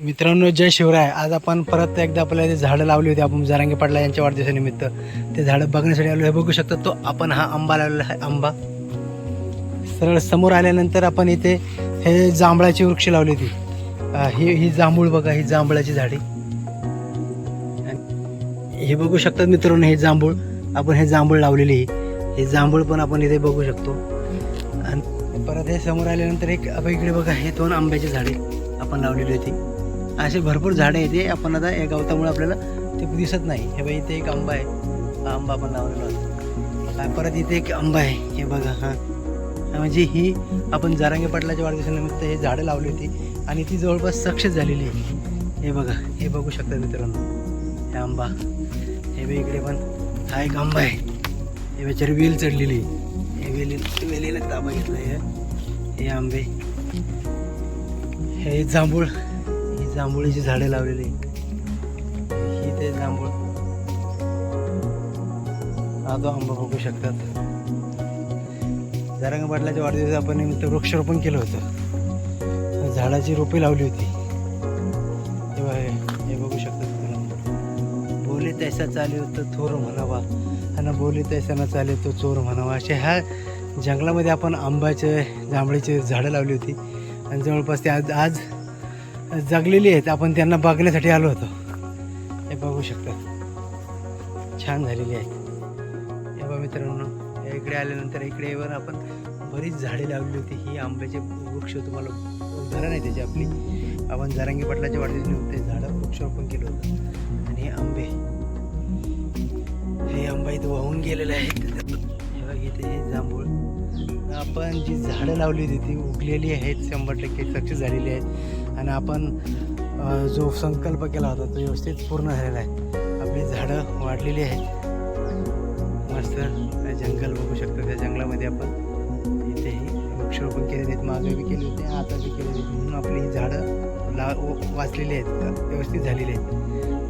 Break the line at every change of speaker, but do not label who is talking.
मित्रांनो जय शिवराय. आज आपण परत एकदा आपल्याला ते झाडं लावली होती आपण जरांगे पाटला यांच्या वाढदिवसानिमित्त ते झाडं बघण्यासाठी आलो हे बघू शकतो तो आपण हा आंबा लावलेला आहे आंबा. सरळ समोर आल्यानंतर आपण इथे हे जांभळाची वृक्ष लावली होती. ही ही जांभूळ बघा ही जांभळाची झाडी. हे बघू शकतात मित्रांनो हे जांभूळ. आपण हे जांभूळ लावलेली आहे. हे जांभूळ पण आपण इथे बघू शकतो. आणि परत हे समोर आल्यानंतर एक इकडे बघा हे दोन आंब्याची झाडे आपण लावलेली होती. असे भरपूर झाडं आहेत. ते आपण आता या गवतामुळे आपल्याला ते दिसत नाही. हे बघा इथे एक आंबा आहे. हा आंबा आपण लावलेला होता. परत इथे एक आंबा आहे. हे बघा हा. म्हणजे ही आपण जारांगे पाटलाच्या वाढदिवसानिमित्त हे झाडं लावली होती आणि ती जवळपास सक्सेस झालेली आहे. हे बघा हे बघू शकता मित्रांनो. हे आंबा. हे बघ इकडे पण हा एक आंबा आहे. हे बेचारी वेल चढलेली आहे. हे वेली वेलीला ताबा घेतला हे. हे आंबे. हे जांभूळ. जांभूळीची झाडे लावलेली. ही ते जांभूळ. हा आंबा बघू शकतात. जारंग पाटलाच्या वाढदिवस आपण निमित्त वृक्षारोपण केलं होतं. झाडाची रोपे लावली होती. तेव्हा हे हे बघू शकतात बोले तैसा चाले होतं थोर म्हणावा. आणि बोले तैसा न चाले तो चोर म्हणावा. असे ह्या जंगलामध्ये आपण आंब्याचे जांभळीचे झाडं लावली होती. आणि जवळपास ते आज आज जगलेली आहेत. आपण त्यांना बघण्यासाठी आलो होतो. हे बघू शकतात. छान झालेली आहेत हे बघा मित्रांनो या इकडे आल्यानंतर इकडेवर आपण बरीच झाडे लावली होती. ही आंब्याचे वृक्ष तुम्हाला उदाहरण आहे त्याची आपली. आपण जारांगी पाटलाच्या वाढदिवस होते झाडं वृक्षारोपण केलं होतं. आणि हे आंबे. हे आंबा इथं वाहून गेलेले आहेत. हे बघा इथे हे जांभूळ. आपण जी झाडं लावली होती ती उगलेली आहेत शंभर टक्के सक्सेस झालेली आहेत. आणि आपण जो संकल्प केला होता तो व्यवस्थित पूर्ण झालेला आहे. आपली झाडं वाढलेली आहेत. मस्त जंगल बघू शकतो. त्या जंगलामध्ये आपण इथेही वृक्षरोपण केलेले आहेत मागे बी केले होते आता बी केलेले आहेत म्हणून आपली झाडं ला वाचलेली आहेत व्यवस्थित झालेली आहेत.